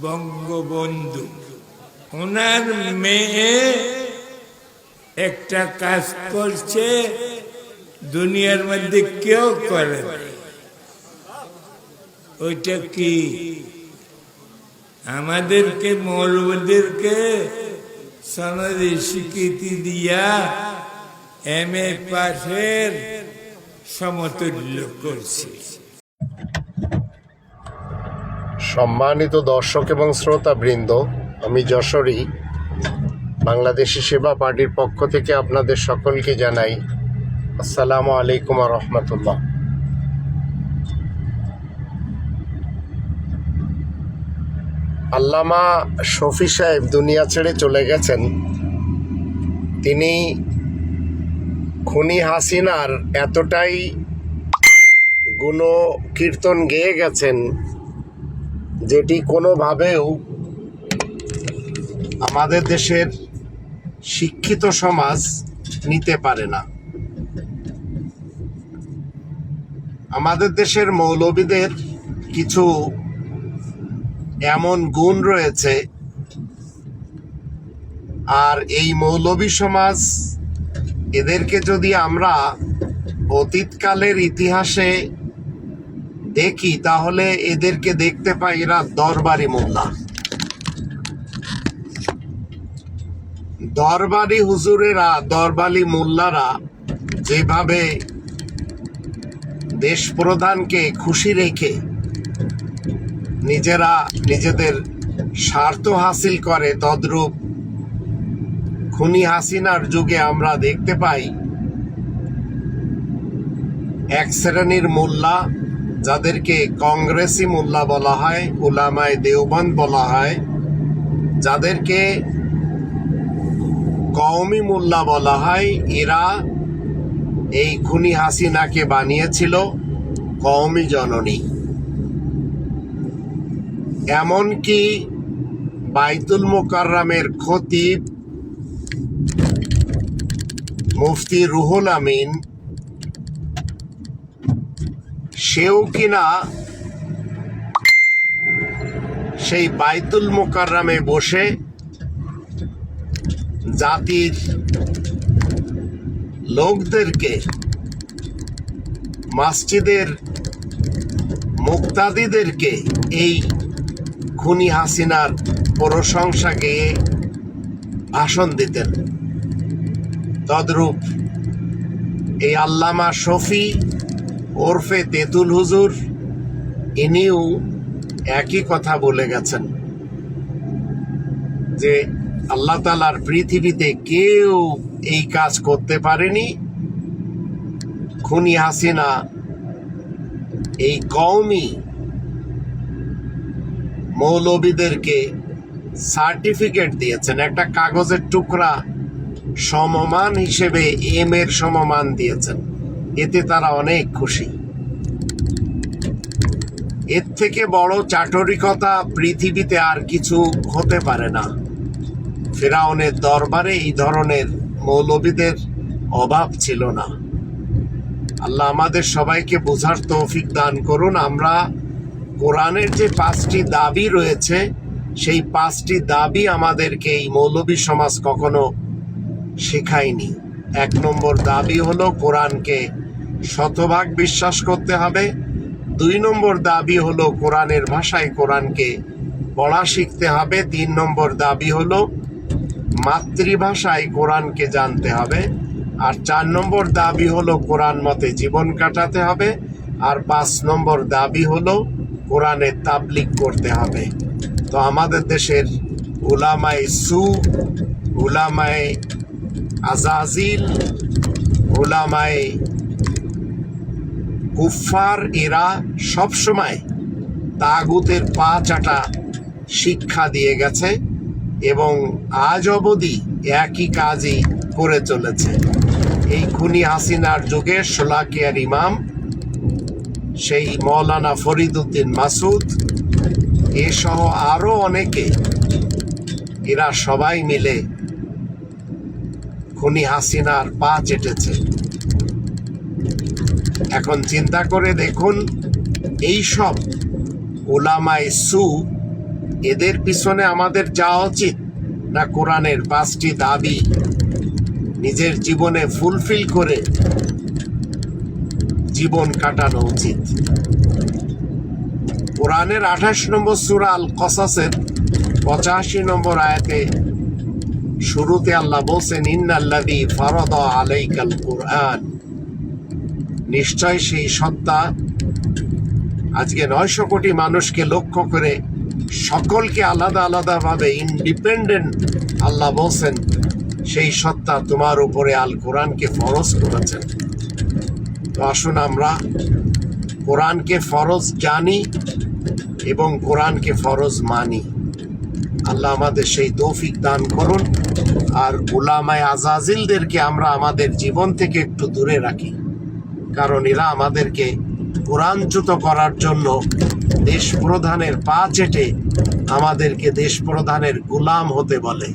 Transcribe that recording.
বঙ্গবন্ধু। ওনার মেয়ে একটা কাজ করছে, দুনিয়ার মধ্যে কেউ করে ওইটা কি? আমাদেরকে মৌলবাদীদেরকে সনদে স্বীকৃতি দিয়া এম এ পাশের সমতুল্য করছে। সম্মানিত দর্শক এবং শ্রোতা বৃন্দ আমি যশোরী। বাংলাদেশি সেবা পার্টির পক্ষ থেকে আপনাদের সকলকে জানাই আসসালামু আলাইকুম রহমতুল্লাহ। আল্লামা শফি সাহেব দুনিয়া ছেড়ে চলে গেছেন। তিনি খুনি হাসিনার এতটাই গুণ কীর্তন গেয়ে গেছেন যেটি কোনোভাবেও আমাদের দেশের শিক্ষিত সমাজ নিতে পারে না। আমাদের দেশের মৌলবীদের কিছু এমন গুণ রয়েছে আর এই মৌলবী সমাজ এদেরকে যদি আমরা অতীতকালের ইতিহাসে দেখি, তাহলে এদেরকে দেখতে পাই এরা দরবারি মোল্লা। দরবারি হুজুরেরা, দরবারি মোল্লারা যেভাবে দেশ প্রধানকে খুশি রেখে নিজেরা নিজেদের স্বার্থ হাসিল করে, তদ্রূপ খুনি হাসিনার যুগে আমরা দেখতে পাই এক শ্রেণির মোল্লা যাদেরকে কংগ্রেসি মোল্লা বলা হয়, উলামায় দেওবন্দ বলা হয়, যাদেরকে কওমি মোল্লা বলা হয়, এরা এই খুনি হাসিনাকে বানিয়েছিল কওমি জননী। এমনকি বাইতুল মোকাররামের খতিব মুফতি রুহুল আমিন সেও কিনা সেই বাইতুল মোকাররামে বসে জাতির লোকদেরকে মসজিদের মুক্তাদিদেরকে এই খুনি হাসিনার প্রশংসা গেয়ে ভাষণ দিতেন। তদ্রূপ এই আল্লামা শফি ওরফে তেতুল হুজুর, ইনিও একই কথা বলে গেছেন যে আল্লাহ তালার পৃথিবীতে কেউ এই কাজ করতে পারেনি। খুনি হাসিনা, এই কওমি মৌলবীদেরকে সার্টিফিকেট দিয়েছেন, একটা কাগজের টুকরা সমমান হিসেবে এম এর সমমান দিয়েছেন। এতে তারা অনেক খুশি। এর থেকে বড় চাটরিকতা পৃথিবীতে আর কিছু হতে পারে না। ফেরাউনের দরবারে এই ধরনের মৌলবীদের অভাব ছিল না। আল্লাহ আমাদের সবাইকে বোঝার তৌফিক দান করুন। আমরা কোরআনের যে পাঁচটি দাবি রয়েছে, সেই পাঁচটি দাবি আমাদেরকে এই মৌলবী সমাজ কখনো শেখায়নি। এক নম্বর দাবি হলো কোরআনকে শতভাগ বিশ্বাস করতে হবে। দুই নম্বর দাবি হলো কোরআনের ভাষায় কোরআনকে পড়া শিখতে হবে। তিন নম্বর দাবি হলো মাতৃভাষায় কোরআনকে জানতে হবে। আর চার নম্বর দাবি হলো কোরআন মতে জীবন কাটাতে হবে। আর পাঁচ নম্বর দাবি হলো কোরআনের তাবলিক করতে হবে। তো আমাদের দেশের উলামায়ে সু, উলামায়ে আজাজিল ওলামায়ে কুফার এরা সবসময় তাগুতের পা চাটা শিক্ষা দিয়ে গেছে এবং আজ অবধি একই কাজই করে চলেছে। এই খুনি হাসিনার যুগে সোলাকিয়ার ইমাম, সেই মৌলানা ফরিদুদ্দিন মাসুদ এসহ আরও অনেকে এরা সবাই মিলে খুনি হাসিনার পা চেটেছে। এখন চিন্তা করে দেখুন এই সব ওলামায় সু এদের পিছনে আমাদের যাওয়া উচিত না কোরআনের পাঁচটি দাবি নিজের জীবনে ফুলফিল করে জীবন কাটানো উচিত? কোরআনের আঠাশ নম্বর সুরা আল কসাসের পঁচাশি নম্বর আয়াতে শুরুতে আল্লাহ বলছেন, ইন্নাল্লাযী ফারাদা আলাইকাল কুরআন। নিশ্চয় সেই সত্তা। আজকে নয়শো কোটি মানুষকে লক্ষ্য করে সকলকে আলাদা আলাদা ভাবে ইন্ডিপেন্ডেন্ট আল্লাহ বলছেন, সেই সত্তা তোমার উপরে আল কোরআনকে ফরজ করেছেন। তো আসুন আমরা কোরআনকে ফরজ জানি এবং কোরআনকে ফরজ মানি। আল্লাহ আমাদের সেই তৌফিক দান করুন, আর উলামায় আজাজিলদেরকে আমরা আমাদের জীবন থেকে একটু দূরে রাখি। কারণ এরা আমাদেরকে কোরআনচ্যুত করার জন্য দেশ প্রধানের পা চেটে আমাদেরকে দেশ প্রধানের গোলাম হতে বলে।